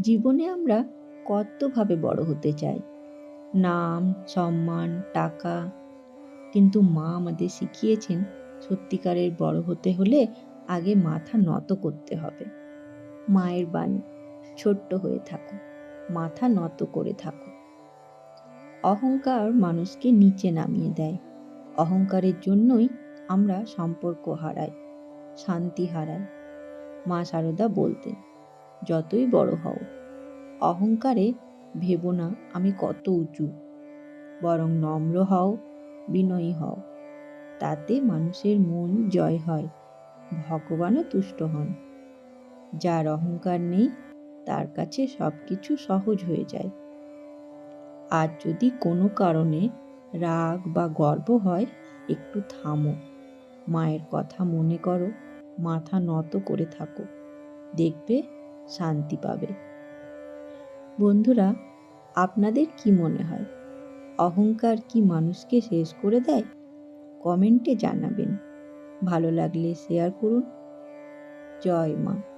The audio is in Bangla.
জীবনে আমরা কতভাবে বড় হতে চাই? নাম, সম্মান, টাকা। কিন্তু মা আমাদের শিখিয়েছেন সত্যিকারের বড় হতে হলে আগে মাথা নত করতে হবে। মায়ের বাণী, ছোট্ট হয়ে থাকো, মাথা নত করে থাকো। অহংকার মানুষকে নিচে নামিয়ে দেয়। অহংকারের জন্যই আমরা সম্পর্ক হারাই, শান্তি হারাই। মা সারদা বলতেন যতই বড় হও। অহংকারে ভেবো না, আমি কত উঁচু। বরং নম্র হও, বিনয়ী হও। তাতে মানুষের মন জয় হয়, ভগবানও তুষ্ট হন। যার অহংকার নেই, তার কাছে সব কিছু সহজ হয়ে যায়। আর যদি কোনো কারণে রাগ বা গর্ব হয়, একটু থামো। মায়ের কথা মনে করো, মাথা নত করে থাকো। দেখবে শান্তি পাবে। বন্ধুরা, আপনাদের কি মনে হয়? অহংকার কি মানুষকে শেষ করে দেয়? কমেন্টে জানাবেন। ভালো লাগলে শেয়ার করুন। জয় মা।